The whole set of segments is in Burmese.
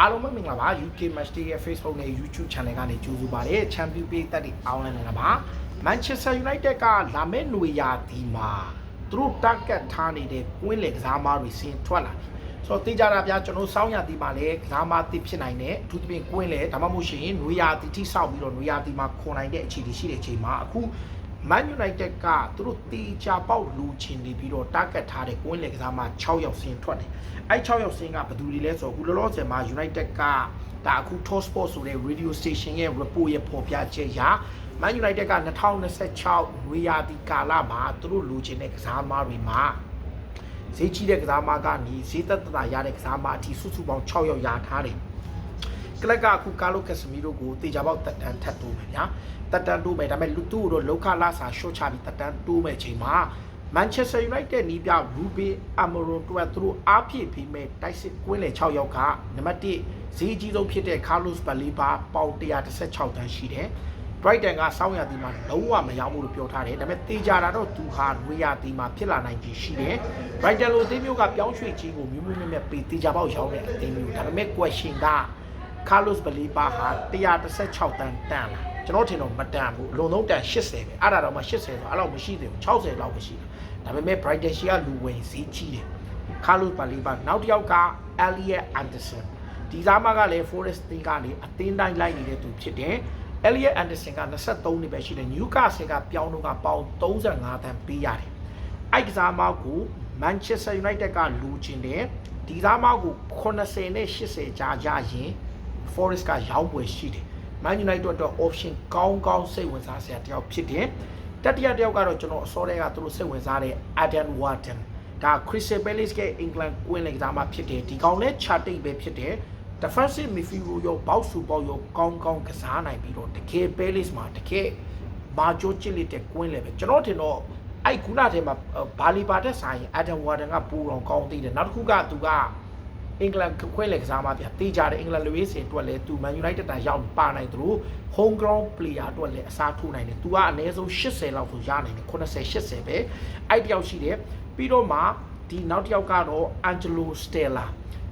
အားလုံးပဲမင်္ဂလာပါ UK Match Day ရဲ့ Facebook နဲ့ YouTube Channel ကနေကြိုဆိုပါရစေ Champion ပေးသက်တွေအားလုံးလည်းပါ Manchester United ကလာမယ့်နွေရာသီမှာသူတို့ target ထားနေတဲ့ကွင်းလေကစားမတွေစင်ထွက်လာပြီဆိုတော့သိကြတာဗျာကျွန်တော်စောင်းရာသီမှာလည်းကစားမတိဖြစ်နိုင်တယ်အထူးသဖြင့်ကွင်းလေဒါမှမဟုတ်ရှင်နွေရာသီထိစောက်ပြီးတော့နွေရာသီမှာခွန်နိုင်တဲ့အခြေအနေရှိတဲ့အချိန်မှာအခု Man United ကသူတို့တီချာပေါက်လူချင်နေပြီးတော့ target ထားတဲ့ကွင်းလေကစားမ6ယောက်စင်ထွက်တယ်အဲ6ယောက်စင်ကဘယ်သူတွေလဲဆိုတော့အခုလောလောဆယ်မှာ United ကဒါအခု Top Sport ဆိုတဲ့ radio station ရဲ့ report ရဲ့ဖော်ပြချက်အရ Man United က2026နွေရာသီကာလမှာသူတို့လူချင်တဲ့ကစားသမားတွေမှာဈေးကြီးတဲ့ကစားသမားကနေဈေးသက်သာရတဲ့ကစားသမားအထိစုစုပေါင်း6ယောက်ရထားတယ် ကလပ်ကအခုကာလိုကက်စမီရိုကိုတေချာပေါက်တက်တန်ထပ်တိုးမယ်ဗျာတက်တန်တိုးမယ်ဒါပေမဲ့လူသူ့ကိုတော့လောက်ခလာစာရှော့ချပြီးတက်တန်တိုးမယ်ချိန်မှာ Manchester United နီးပြ Ruben Amorim တို့ကသူတို့အားဖြည့်ပြီးမဲ့တိုက်စစ်ကွင်းလေ6ယောက်ကနံပါတ်1ဈေးကြီးဆုံးဖြစ်တဲ့ Carlos Baleba ပေါင်116တန်းရှိတယ် Brighton ကစောင်းရတီမှာလုံးဝမရောက်ဘူးလို့ပြောထားတယ်ဒါပေမဲ့တေချာတာတော့သူဟာနွေရတီမှာဖြစ်လာနိုင်ခြင်းရှိတယ် Brighton လိုအသင်းမျိုးကပြောင်းရွှေ့ခြင်းကိုမျိုးမျိုးမြတ်မြတ်ပေးတေချာပေါက်ရောက်တဲ့အသင်းမျိုးဒါပေမဲ့ question က Carlos Baleba ဟာ116တန်းတန်းလာကျွန်တော်ထင်တော့မတန်ဘူးအလုံးလုံးတန်80ပဲအဲ့ဒါတော့မှ80ဆိုအဲ့လောက်မရှိသေးဘူး60လောက်ပဲရှိတယ်ဒါပေမဲ့ Brighton ရှိကလူဝင်ဈေးကြီးတယ် Carlos Baleba နောက်တစ်ယောက်က Elliot Anderson ဒီသားမကလည်း Forest တင်းကနေအသင်းတိုင်းလိုက်နေတဲ့သူဖြစ်တယ် Elliot Anderson က23နှစ်ပဲရှိတယ် Newcastle ကပြောင်းတော့ကပေါင်35တန်းပေးရတယ်အဲ့ကစားမကို Manchester United ကလူချင်တယ်ဒီသားမကို80နဲ့80ကြားရရင် Forest ကရောင်းပွဲရှိတယ် Man United အတွက် option ကောင်းကောင်းစိတ်ဝင်စားစရာတယောက်ဖြစ်တယ်တတိယတယောက်ကတော့ကျွန်တော်အစောတည်းကသူတို့စိတ်ဝင်စားတဲ့ Adam Wharton ဒါ Crystal Palace က England ကွင်းလေကစားမှဖြစ်တယ်ဒီကောင်လည်း charting ပဲဖြစ်တယ် defensive midfield ရော box support ရောကောင်းကောင်းကစားနိုင်ပြီးတော့တကယ် Palace မှာတကယ်မာဂျိုချစ်လက်တဲ့ကွင်းလေပဲကျွန်တော်ထင်တော့အဲ့ခုနထဲမှာဘာလီပါတက်ဆိုင် Adam Wharton ကပူတော်ကောင်းသေးတယ်နောက်တစ်ခုကသူက အင်္ဂလန်ခွဲလေကစားမှပြတေးကြတယ်အင်္ဂလန်လူရေးစင်အတွက်လည်းသူ Man United တာရောက်ပါနိုင်သူတို့ home ground player အတွက်လည်းအစားထိုးနိုင်တယ်သူကအနည်းဆုံး80လောက်ဆိုရနိုင်တယ်80 80ပဲအဲ့တယောက်ရှိတယ်ပြီးတော့မှဒီနောက်တစ်ယောက်ကတော့ Angelo Stella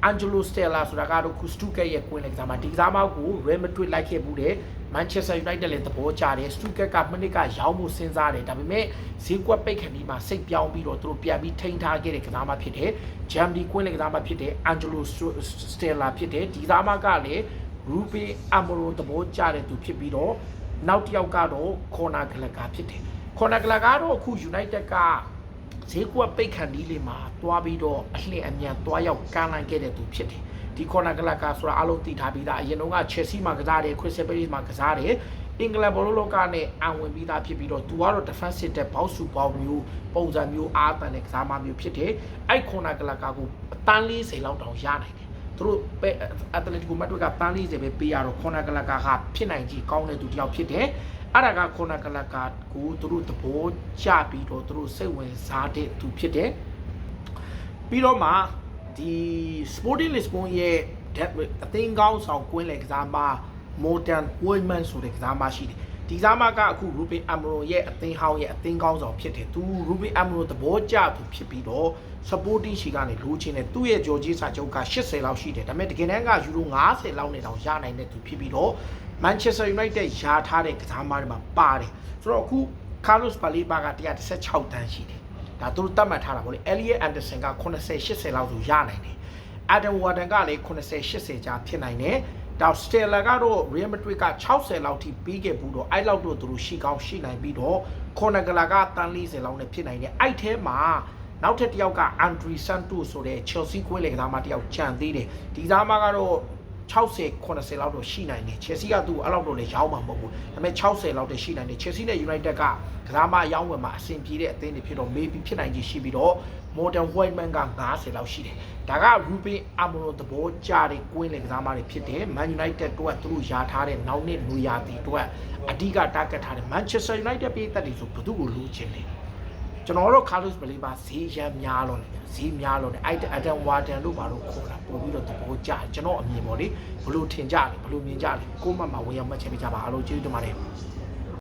Angelo Stella ဆိုတာကတော့ခုစတူကက်ရဲ့ကွင်းလေကစားမှဒီကစားမကို Real Madrid လိုက်ခဲ့မှုတယ် Manchester United လည်းသဘောကျတယ်စတူကက်ကမနစ်ကရောင်းမှုစဉ်းစားတယ်ဒါပေမဲ့ဈေးကွက်ပိတ်ခံပြီးမှစိတ်ပြောင်းပြီးတော့သူတို့ပြန်ပြီးထိန်းထားခဲ့တဲ့ကစားမဖြစ်တယ် Germany ကွင်းလေကစားမဖြစ်တယ် Angelo Stella ဖြစ်တယ်ဒီကစားမကလည်း Ruben Amorim သဘောကျတဲ့သူဖြစ်ပြီးတော့နောက်တစ်ယောက်ကတော့ Conor Gallagher ဖြစ်တယ် Conor Gallagher ကတော့အခု United ကဈေးကွက်ပိတ်ခံဒီလေးမှာတွားပြီးတော့အလှည့်အမြန်တွားရောက်ကမ်းနိုင်ခဲ့တဲ့သူဖြစ်တယ် ဒီ Conor Gallagher ဆိုတာအလုံးသိထားပြီးသားအရင်တုန်းက Chelsea မှာကစားတယ် Crystal Palace မှာကစားတယ်အင်္ဂလန်ဘောလုံးလောကနဲ့အံဝင်ပြီးသားဖြစ်ပြီးတော့သူကတော့ defensive တဲ့ဘောက်စုပေါင်းမျိုးပုံစံမျိုးအားတန်တဲ့ကစားမမျိုးဖြစ်တယ်အဲ့ Conor Gallagher ကိုအတန်း40လောက်တောင်ရနိုင်တယ်သူတို့ပဲအတလက်တီကိုမတ်တွက်ကပန်း40ပဲပေးရတော့ခွန်နာကလကာကဖြစ်နိုင်ကြီးကောင်းတဲ့သူတစ်ယောက်ဖြစ်တယ်အဲ့ဒါကခွန်နာကလကာကိုသူတို့သဘောကျပြီးတော့သူတို့စိတ်ဝင်စားတဲ့သူဖြစ်တယ်ပြီးတော့မှ ဒီ Sporting Lisbon ရဲ့အသင်းကောင်းဆောင်ကွင်းလေကစားမ Modern Women ဆိုတဲ့ကစားမရှိတယ်ဒီကစားမကအခု Ruben Amorim ရဲ့အသင်းဟောင်းရဲ့အသင်းကောင်းဆောင်ဖြစ်တယ်သူ Ruben Amorim သဘောကျသူဖြစ်ပြီးတော့ supporting ရှိကနေလိုချင်တယ်သူ့ရဲ့ကြော်ကြီးစာချုပ်က80လောက်ရှိတယ်ဒါပေမဲ့တကယ်တမ်းကယူရို90လောက်နဲ့တောင်ရနိုင်တဲ့သူဖြစ်ပြီးတော့ Manchester United ယာထားတဲ့ကစားမတွေမှာပါတယ်ဆိုတော့အခု Carlos Baleba က116တန်းရှိတယ် ဒါသူတို့တတ်မှတ်ထားတာပေါ့လေ Elliot Anderson က80 80လောက်ဆိုရနိုင်တယ် Adam Warden ကလည်း80 80ကြားဖြစ်နိုင်တယ်တောက်စတယ်လာကတော့ Real Madrid က60လောက်ထိပြီးခဲ့ဘူးတော့အဲ့လောက်တော့သူတို့ရှိကောင်းရှိနိုင်ပြီးတော့ခေါ်နဂလာကတန်40လောက်နဲ့ဖြစ်နိုင်တယ်အဲ့ထဲမှာနောက်ထပ်တစ်ယောက်က Andre Santos ဆိုတဲ့ Chelsea ခွေးလေကစားမတစ်ယောက်ကြံသေးတယ်ဒီကစားမကတော့ 60 80လောက်တော့ရှိနိုင်တယ် Chelsea ကသူ့အဲ့လောက်တော့လည်းရောင်းမှာမဟုတ်ဘူးဒါပေမဲ့60လောက်တည်းရှိနိုင်တယ် Chelsea နဲ့ United ကကစားမရောင်းဝယ်မှာအဆင်ပြေတဲ့အသင်းတွေဖြစ်တော့ maybe ဖြစ်နိုင်ကြီးရှိပြီးတော့ Modern Whiteman က90လောက်ရှိတယ်ဒါက Ruben Amorim သဘောကျတဲ့ကွင်းလေကစားမတွေဖြစ်တယ် Man United တို့ကသူတို့ယာထားတဲ့နောက်နှစ်နွေရာသီတို့အဓိက target ထားတယ် Manchester United ပြည်သက်တွေဆိုဘယ်သူကိုလိုချင်လဲ ကျွန်တော်တို့ Carlos Baleba ဈေးရမ်းများလို့နေဈေးများလို့နေအဲ့ Adam Warden တို့ဘာလို့ခေါ်တာပို့ပြီးတော့သဘောကျကျွန်တော်အမြင်ပေါ့လေဘလို့ထင်ကြလဲဘလို့မြင်ကြလဲကိုမမဝင်ရောက်မှတ်ချက်ပေးကြပါအားလုံးကျေးဇူးတင်ပါတယ်